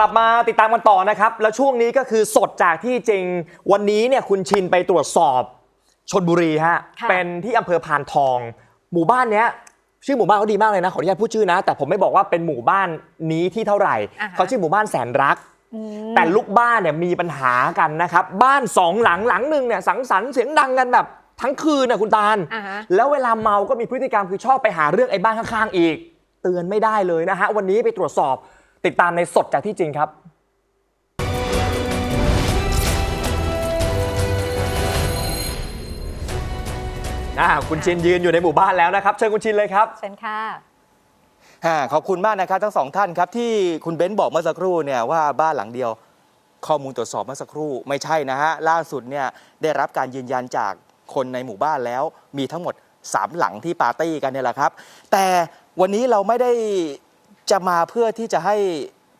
อะกลับมาติดตามกันต่อนะครับ แล้วช่วงนี้ก็คือสดจากที่จริงวันนี้เนี่ยคุณชินไปตรวจสอบชนบุรีฮะค่ะ เป็นที่อำเภอพานทอง หมู่บ้านเนี้ยชื่อหมู่บ้านเขาดีมากเลยนะขออนุญาตพูดชื่อนะ แต่ผมไม่บอกว่าเป็นหมู่บ้านนี้ที่เท่าไหร่อ่าฮะ เขาชื่อหมู่บ้านแสนรัก อืมแต่ลูกบ้านเนี่ยมีปัญหากันนะครับ บ้านสองหลังหลังหนึ่งเนี่ยสังสรรค์เสียงดังกันแบบทั้งคืนนะคุณตาล อ่าฮะ แล้วเวลาเมาก็มีพฤติกรรมคือชอบไปหาเรื่องไอ้บ้านข้างๆอีก เตือนไม่ได้เลยนะฮะ วันนี้ไปตรวจสอบ ติดตามในสดจากที่จริงครับอ่าคุณชินยืนอยู่ในหมู่บ้านแล้วนะครับ เชิญคุณชินเลยครับ เชิญค่ะอ่าขอบคุณมากนะครับทั้งสองท่านครับที่คุณเบ้นบอกเมื่อสักครู่เนี่ยว่าบ้านหลังเดียว ข้อมูลตรวจสอบเมื่อสักครู่ไม่ใช่นะฮะล่าสุดเนี่ยได้รับการยืนยันจากคนในหมู่บ้านแล้วมีทั้งหมด 3 หลังที่ปาร์ตี้กันเนี่ยแหละครับ แต่วันนี้เราไม่ได้ จะมาเพื่อที่จะให้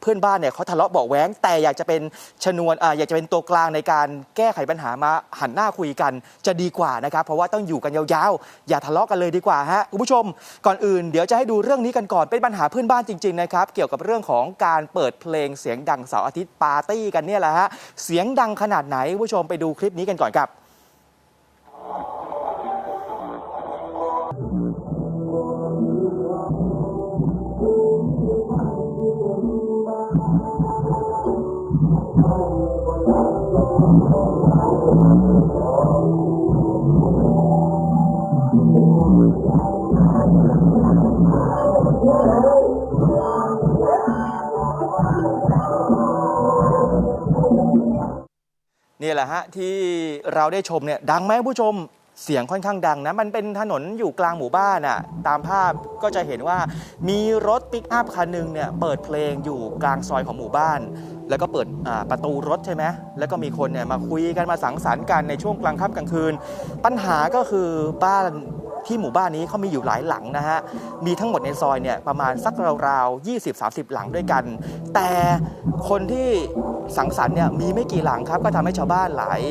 เพื่อนบ้านเนี่ยเขาทะเลาะเบาะแว้ง แต่อยากจะเป็นชนวนอ่าอยากจะเป็นตัวกลางในการแก้ไขปัญหามาหันหน้าคุยกันจะดีกว่านะครับ เพราะว่าต้องอยู่กันยาวๆ อย่าทะเลาะกันเลยดีกว่าฮะคุณผู้ชม ก่อนอื่นเดี๋ยวจะให้ดูเรื่องนี้กันก่อนเป็นปัญหาเพื่อนบ้านจริงๆนะครับเกี่ยวกับเรื่องของการเปิดเพลงเสียงดังเสาร์อาทิตย์ปาร์ตี้กันเนี่ยแหละฮะเสียงดังขนาดไหนคุณผู้ชมไปดูคลิปนี้กันก่อนครับ นี่แหละฮะที่เราได้ชมเนี่ยดังไหมผู้ชม เสียงค่อนข้างดังนะ มันเป็นถนนอยู่กลางหมู่บ้านอะ ตามภาพก็จะเห็นว่ามีรถปิกอัพคันหนึ่งเนี่ยเปิดเพลงอยู่กลางซอยของหมู่บ้าน แล้วก็เปิดประตูรถใช่ไหมแล้วก็มีคนเนี่ยมาคุยกันมาสังสรรค์กันในช่วงกลางค่ำกลางคืน ปัญหาก็คือบ้านที่หมู่บ้านนี้เขามีอยู่หลายหลังนะฮะ มีทั้งหมดในซอยเนี่ยประมาณสักราวๆ 20-30 หลังด้วยกัน แต่คนที่สังสรรค์เนี่ยมีไม่กี่หลังครับ ก็ทำให้ชาวบ้านหลาย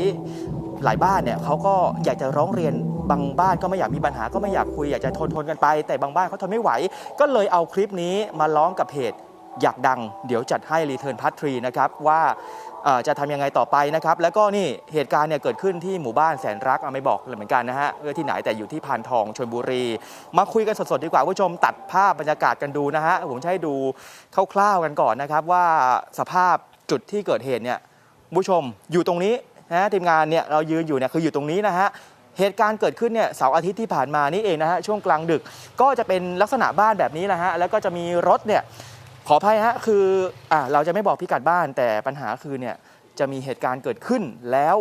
หลายบ้านเนี่ยเขาก็อยากจะร้องเรียนบางบ้านก็ไม่อยากมีปัญหาก็ไม่อยากคุยอยากจะทนทนกันไป แต่บางบ้านเขาทนไม่ไหว ก็เลยเอาคลิปนี้มาร้องกับเพจอยากดัง เดี๋ยวจัดให้รีเทิร์นพัททรีนะครับว่าจะทำยังไงต่อไปนะครับ แล้วก็นี่เหตุการณ์เนี่ยเกิดขึ้นที่หมู่บ้านแสนรักอะไม่บอกเลยเหมือนกันนะฮะเออที่ไหนแต่อยู่ที่พานทองชลบุรี มาคุยกันสดๆดีกว่าผู้ชมตัดภาพบรรยากาศกันดูนะฮะผมจะให้ดูคร่าวๆกันก่อนนะครับว่าสภาพจุดที่เกิดเหตุเนี่ยผู้ชมอยู่ตรงนี้ นะทีมงานเนี่ยเรายืนอยู่เนี่ยคืออยู่ตรงนี้นะฮะเหตุการณ์เกิดขึ้นเนี่ยเสาร์อาทิตย์ที่ผ่านมานี่เองนะฮะช่วงกลางดึกก็จะเป็นลักษณะบ้านแบบนี้นะฮะแล้วก็จะมีรถเนี่ยขออภัยฮะคืออ่าเราจะไม่บอกพิกัดบ้านแต่ปัญหาคือเนี่ย จะมีเหตุการณ์เกิดขึ้น แล้ว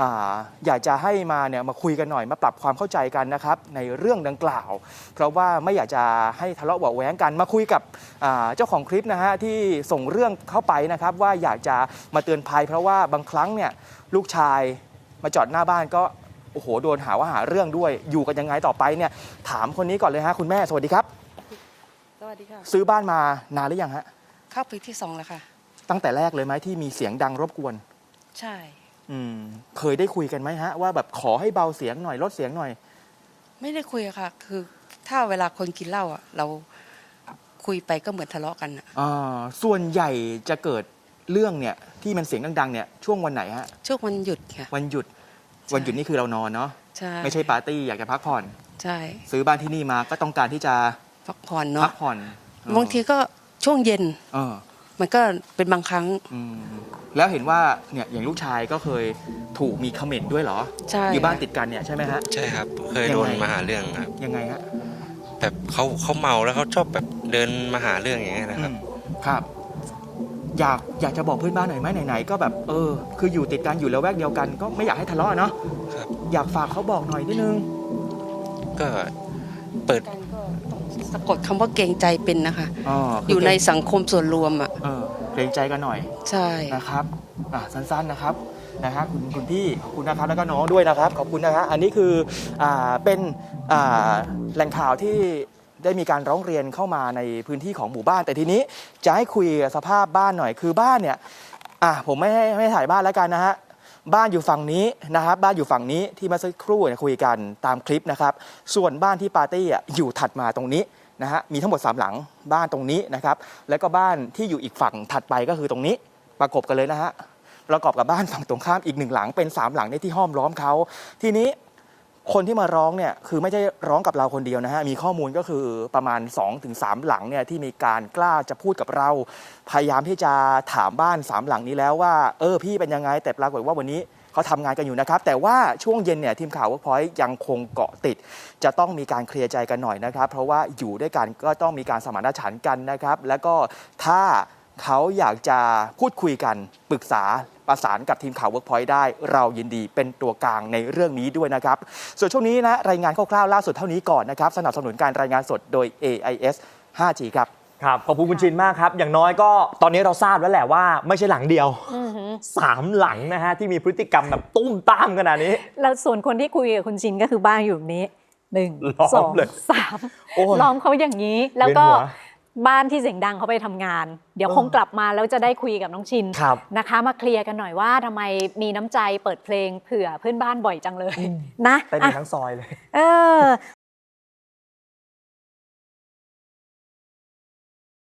อาอยากจะให้มาเนี่ยมาคุยกันหน่อยมาปรับความเข้าใจกันนะครับในเรื่องดังกล่าว เพราะว่าไม่อยากจะให้ทะเลาะเบาะแว้งกันมาคุยกับอ่าเจ้าของคลิปนะฮะที่ส่งเรื่องเข้าไปนะครับว่าอยากจะมาเตือนภัย เพราะว่าบางครั้งเนี่ยลูกชายมาจอดหน้าบ้านก็โอ้โหโดนหาว่าหาเรื่องด้วย อยู่กันยังไงต่อไปเนี่ยถามคนนี้ก่อนเลยฮะคุณแม่สวัสดีครับ สวัสดีค่ะ ซื้อบ้านมานานหรือยังฮะ เข้าปีที่สองแล้วค่ะ ตั้งแต่แรกเลยไหมที่มีเสียงดังรบกวน ใช่ อืม เคยได้คุยกันไหมฮะ ว่าแบบขอให้เบาเสียงหน่อยลดเสียงหน่อย ไม่ได้คุยอะค่ะ คือถ้าเวลาคนกินเหล้าอะ เราคุยไปก็เหมือนทะเลาะกันอะอ่าส่วนใหญ่จะเกิดเรื่องเนี่ย ที่มันเสียงดังๆเนี่ยช่วงวันไหนฮะ ช่วงวันหยุดค่ะ วันหยุดใช่วันหยุดนี่คือเรานอนเนาะใช่ไม่ใช่ปาร์ตี้อยากจะพักผ่อน ใช่ ซื้อบ้านที่นี่มาก็ต้องการที่จะพักผ่อนพัเนาะกผ่อนเออบางทีก็ช่วงเย็น เออ มันก็เป็นบางครั้ง อืมแล้วเห็นว่าเนี่ยอย่างลูกชายก็เคยถูกมีคอมเมนต์ด้วยเหรอ ใช่ อยู่บ้านติดกันเนี่ยใช่ไหมฮะ ใช่ครับ เคยโดนยังไงมาหาเรื่องครับ ยังไงฮะแบบเขาเขาเมาแล้วเขาชอบแบบเดินมาหาเรื่องอย่างเงี้ยนะครับอืมครับ อยากอยากจะบอกเพื่อนบ้านหน่อยไหมไหนๆก็แบบเออ คืออยู่ติดกันอยู่แล้วแวกเดียวกันก็ไม่อยากให้ทะเลาะอะเนาะครับ อยากฝากเขาบอกหน่อยนิดนึง ก็เปิด กันก็ต้องสะกดคำว่าเกรงใจเป็นนะคะ อ๋อออยู่ในสังคมส่วนรวมอะ เออเกรงใจกันหน่อยใช่นะครับอะสั้นๆนะครับนะฮะคุณคุณพี่ขอบคุณนะครับแล้วก็น้องด้วยนะครับขอบคุณนะฮะอันนี้คืออ่าเป็นอ่าแหล่งข่าวที่ได้มีการร้องเรียนเข้ามาในพื้นที่ของหมู่บ้าน แต่ทีนี้จะให้คุยสภาพบ้านหน่อยคือบ้านเนี่ยอะผมไม่ให้ไม่ให้ถ่ายบ้านแล้วกันนะฮะบ้านอยู่ฝั่งนี้นะครับ บ้านอยู่ฝั่งนี้ที่เมาสักครู่เนี่ยคุยกันตามคลิปนะครับ ส่วนบ้านที่ปาร์ตี้อะอยู่ถัดมาตรงนี้ นะฮะมีทั้งหมด 3 หลังบ้านตรงนี้นะครับแล้วก็บ้านที่อยู่อีกฝั่งถัดไปก็คือตรงนี้ประกบกันเลยนะฮะประกอบกับบ้านฝั่งตรงข้ามอีกหนึ่งหลังเป็น 3 หลังเนี่ยที่ห้อมล้อมเขาทีนี้คนที่มาร้องเนี่ยคือไม่ใช่ร้องกับเราคนเดียวนะฮะมีข้อมูลก็คือประมาณ 2-3หลังเนี่ยที่มีการกล้าจะพูดกับเรา พยายามที่จะถามบ้าน 3 หลังนี้แล้วว่า เออพี่เป็นยังไงแต่ปรากฏว่าวันนี้ เขาทำงานกันอยู่นะครับ แต่ว่าช่วงเย็นเนี่ยทีมข่าว Workpoint ยังคงเกาะติด จะต้องมีการเคลียร์ใจกันหน่อยนะครับ เพราะว่าอยู่ด้วยกันก็ต้องมีการสมานฉันท์กันนะครับ แล้วก็ถ้าเขาอยากจะพูดคุยกันปรึกษาประสานกับทีมข่าว Workpoint ได้ เรายินดีเป็นตัวกลางในเรื่องนี้ด้วยนะครับ ส่วนช่วงนี้นะรายงานคร่าวๆล่าสุดเท่านี้ก่อนนะครับ สนับสนุนการรายงานสดโดย AIS 5G ครับ ครับขอบคุณคุณชินมากครับ อย่างน้อยก็ตอนนี้เราทราบแล้วแหละว่าไม่ใช่หลังเดียวอือหือสามหลังนะฮะที่มีพฤติกรรมแบบตุ้มตามขนาดนี้ แล้วส่วนคนที่คุยกับคุณชินก็คือบ้านอยู่แบบนี้หนึ่งล้อมสองเลยสามโอ้ยล้อมเขาอย่างนี้ แล้วก็เวียนหัวบ้านที่เสียงดังเขาไปทำงาน เดี๋ยวเออคงกลับมาแล้วจะได้คุยกับน้องชินครับนะคะ มาเคลียร์กันหน่อยว่าทำไมมีน้ำใจเปิดเพลงเผื่อเพื่อนบ้านบ่อยจังเลยอืมนะเต้นอะกันทั้งซอยเลย เออ